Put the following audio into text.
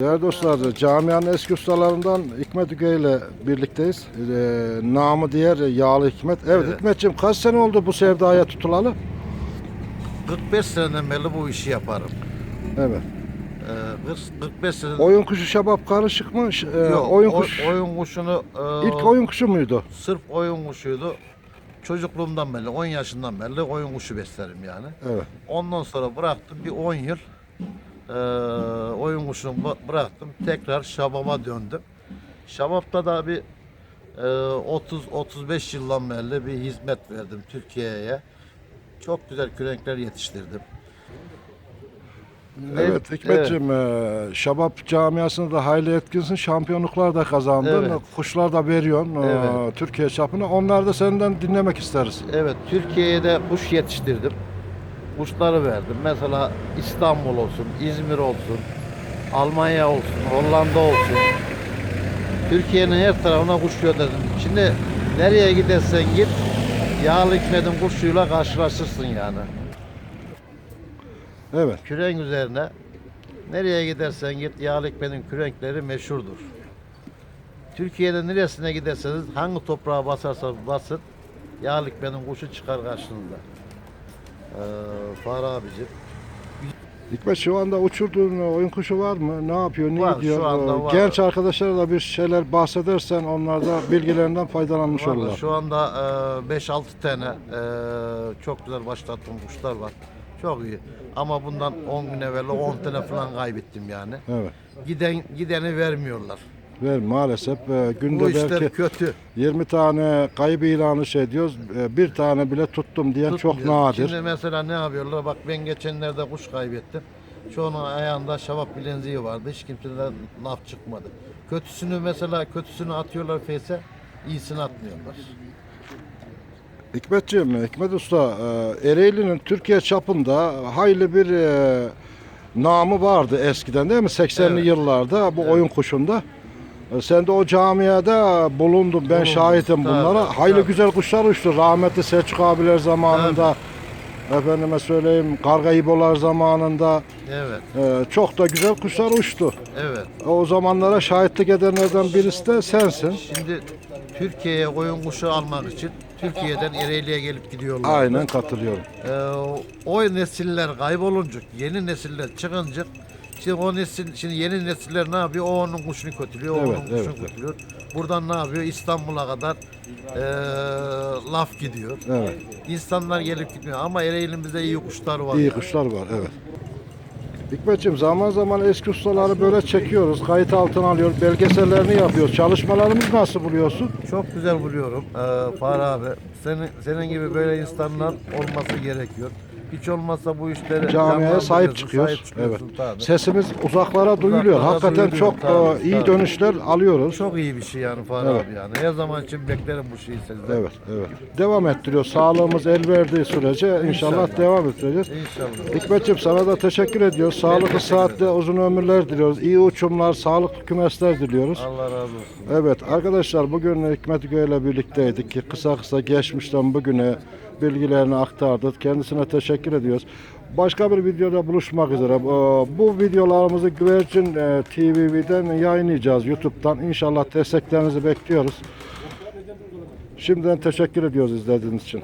Değerli dostlar, camianın eski ustalarından Hikmet Üge ile birlikteyiz. Ee, namı diğer Yağlı Hikmet. Evet, Evet. Hikmetciğim kaç sene oldu bu sevdaya tutulalı? 45 seneden beri bu işi yaparım. Evet. Ee, 40 45 sene Oyun kuşu şabap karışık mı? Ş- e, Yok, oyun oy- kuş oyun kuşunu e, ilk oyun kuşu muydu? sırf oyun kuşuydu. Çocukluğumdan beri 10 yaşından beri oyun kuşu beslerim yani. Evet. Ondan sonra bıraktım bir 10 yıl e, oyun bı- bıraktım. Tekrar şababa döndüm. Şabapta da bir e, 30 35 yıldan beri bir hizmet verdim Türkiye'ye. Çok güzel kürenkler yetiştirdim. Evet Hikmetciğim, e, şabap camiasında da hayli etkinsin. Şampiyonluklar da kazandın. Evet. Kuşlar da veriyorsun e, Evet. Türkiye çapına. Onları da senden dinlemek isteriz. Evet, Türkiye'de kuş yetiştirdim. Kuşları verdim. Mesela İstanbul olsun, İzmir olsun, Almanya olsun, Hollanda olsun. Türkiye'nin her tarafına kuş gönderdim. Şimdi nereye gidersen git, Yağlı Hikmet'in kuşuyla karşılaşırsın yani. Evet. Kürenk üzerine nereye gidersen git, Yağlı Hikmet'in kürenkleri meşhurdur. Türkiye'de neresine giderseniz, hangi toprağa basarsanız basın, Yağlı Hikmet'in kuşu çıkar karşınıza. Ee, Fahri abicim. Hikmet şu anda uçurduğun oyun kuşu var mı? Ne yapıyor? Ne Var, şu gidiyor? anda var. Genç arkadaşlara da bir şeyler bahsedersen onlar da bilgilerinden faydalanmış Vallahi olurlar. Şu anda e, 5-6 tane e, çok güzel başlattığım kuşlar var. Çok iyi. Ama bundan 10 gün evvel 10 tane falan kaybettim yani. Evet. Giden gideni vermiyorlar. Ver maalesef e, Bu günde işler belki kötü. 20 tane kayıp ilanı şey diyoruz. e, bir tane bile tuttum diyen çok Tutmuyor. nadir. Şimdi mesela ne yapıyorlar? Bak ben geçenlerde kuş kaybettim. Çoğunun ayağında şavak bileziği vardı. Hiç kimseden laf çıkmadı. Kötüsünü mesela kötüsünü atıyorlar feyse, iyisini atmıyorlar. Hikmetciğim, Hikmet Usta, e, Ereğli'nin Türkiye çapında hayli bir e, namı vardı eskiden değil mi? 80'li Evet. yıllarda bu oyun kuşunda. E, Sen de o camiada bulundun. Ben Bulundum, şahitim bunlara. tabii, hayli tabii. güzel kuşlar uçtu. Rahmetli Selçuk abiler zamanında. Efendime söyleyeyim Karga İbolar zamanında Evet, e, çok da güzel kuşlar uçtu. evet. O zamanlara şahitlik edenlerden birisi de sensin. Şimdi Türkiye'ye koyun kuşu almak için Türkiye'den Ereğli'ye gelip gidiyorlar. Aynen katılıyorum. Ee, o nesiller kaybolunca, yeni nesiller çıkınca Şimdi o nesil, şimdi yeni nesiller ne yapıyor? O onun kuşunu kötülüyor, o Evet, onun kuşunu evet, kötülüyor. Buradan ne yapıyor? İstanbul'a kadar eee, laf gidiyor. Evet. İnsanlar gelip gitmiyor ama Ereğli'mizde iyi kuşlar var. İyi yani. kuşlar var evet. Hikmetciğim zaman zaman eski ustaları böyle çekiyoruz, kayıt altına alıyoruz, belgesellerini yapıyoruz. Çalışmalarımız nasıl buluyorsun? Çok güzel buluyorum eee Fahri abi. Senin, senin gibi böyle insanlar olması gerekiyor. Hiç olmazsa bu işlere Camiaya sahip çıkıyoruz. sahip çıkıyorsun Evet. tabii. Sesimiz uzaklara duyuluyor. Uzaklara Hakikaten duyuluyor, çok tabii, e, iyi tabii. dönüşler alıyoruz. Çok iyi bir şey yani Fahri Evet. abi yani. Her zaman için beklerim bu şeyi sizden. Evet, evet. Devam ettiriyor. Sağlığımız el verdiği sürece inşallah, İnşallah. devam ettireceğiz. İnşallah. Hikmetciğim sana da teşekkür ediyoruz. Sağlıklı saatte uzun ömürler diliyoruz. İyi uçumlar, sağlıklı kümesler diliyoruz. Allah razı olsun. Evet arkadaşlar bugün Hikmet Göğe ile birlikteydik. Kısa kısa geçmişten bugüne bilgilerini aktardık. Kendisine teşekkür ediyoruz. Başka bir videoda buluşmak üzere. Ee, Bu videolarımızı Güvercin e, TV'den yayınlayacağız YouTube'dan. İnşallah desteklerinizi bekliyoruz. Şimdiden teşekkür ediyoruz izlediğiniz için.